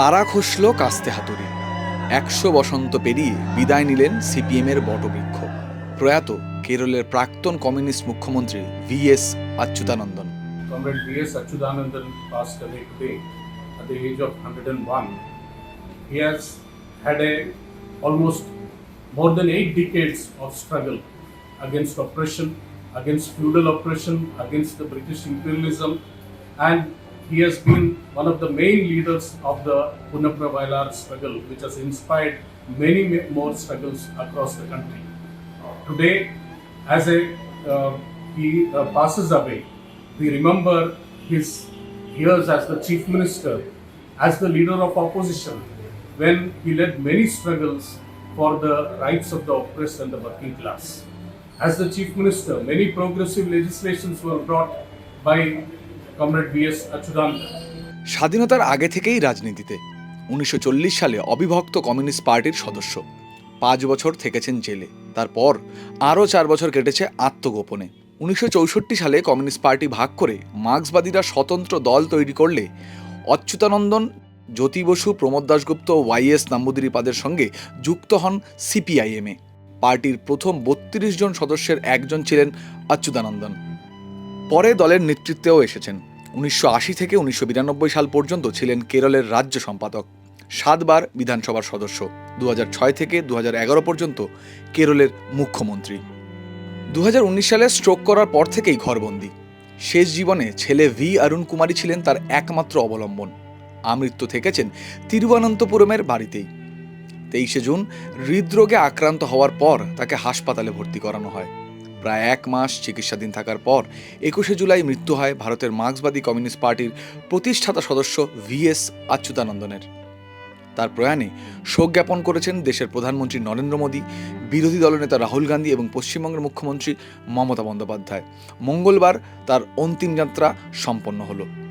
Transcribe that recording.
তারা খসল কাস্তে হাতুড়ি। একশো বসন্ত পেরিয়ে বিদায় নিলেন সিপিএমের বটবৃক্ষ। প্রয়াত কেরলের প্রাক্তন কমিউনিস্ট মুখ্যমন্ত্রী V S Achuthanandan comrade V S Achuthanandan pass করে today at the age of hundred and one he has a almost more than eight decades of struggle against oppression against feudal oppression against the British and he has been one of the main leaders of the Punapra struggle, which has inspired many more struggles across the country. Today, as a uh, he uh, passes away, we remember his years as the chief minister, as the leader of opposition, when he led many struggles for the rights of the oppressed and the working class. As the chief minister, many progressive legislations were brought by Achuthanandan. স্বাধীনতার আগে থেকেই রাজনীতিতে। উনিশশো চল্লিশ সালে অবিভক্ত communist পার্টির সদস্য। পাঁচ বছর থেকেছেন জেলে। তারপর আরও চার বছর কেটেছে আত্মগোপনে। উনিশশো চৌষট্টি সালে কমিউনিস্ট পার্টি ভাগ করে মার্ক্সবাদীরা স্বতন্ত্র দল তৈরি করলে অচ্যুতানন্দন, জ্যোতি বসু, প্রমোদ দাশগুপ্ত ওয়াইএস নাম্বুদিরিপাদের সঙ্গে যুক্ত হন সিপিআইএমে। পার্টির প্রথম বত্রিশ জন সদস্যের একজন ছিলেন অচ্যুতানন্দন। পরে দলের নেতৃত্বেও এসেছেন। উনিশশো আশি থেকে উনিশশো বিরানব্বই সাল পর্যন্ত ছিলেন কেরলের রাজ্য সম্পাদক, সাতবার বিধানসভার সদস্য। দু থেকে দু পর্যন্ত কেরলের মুখ্যমন্ত্রী। দু হাজার উনিশ সালে স্ট্রোক করার পর থেকেই ঘরবন্দি। শেষ জীবনে ছেলে ভি অরুণ কুমারী ছিলেন তার একমাত্র অবলম্বন। আমৃত্যু থেকেছেন তিরুবনন্তপুরমের বাড়িতেই। তেইশে জুন হৃদরোগে আক্রান্ত হওয়ার পর তাকে হাসপাতালে ভর্তি করানো হয়। প্রায় এক মাস চিকিৎসাধীন থাকার পর একুশে জুলাই মৃত্যু হয় ভারতের মার্ক্সবাদী কমিউনিস্ট পার্টির প্রতিষ্ঠাতা সদস্য ভি এস আচ্যুতানন্দনের। তার প্রয়াণে শোক জ্ঞাপন করেছেন দেশের প্রধানমন্ত্রী নরেন্দ্র মোদী, বিরোধী দলনেতা রাহুল গান্ধী এবং পশ্চিমবঙ্গের মুখ্যমন্ত্রী মমতা বন্দ্যোপাধ্যায়। মঙ্গলবার তার অন্তিম যাত্রা সম্পন্ন হলো।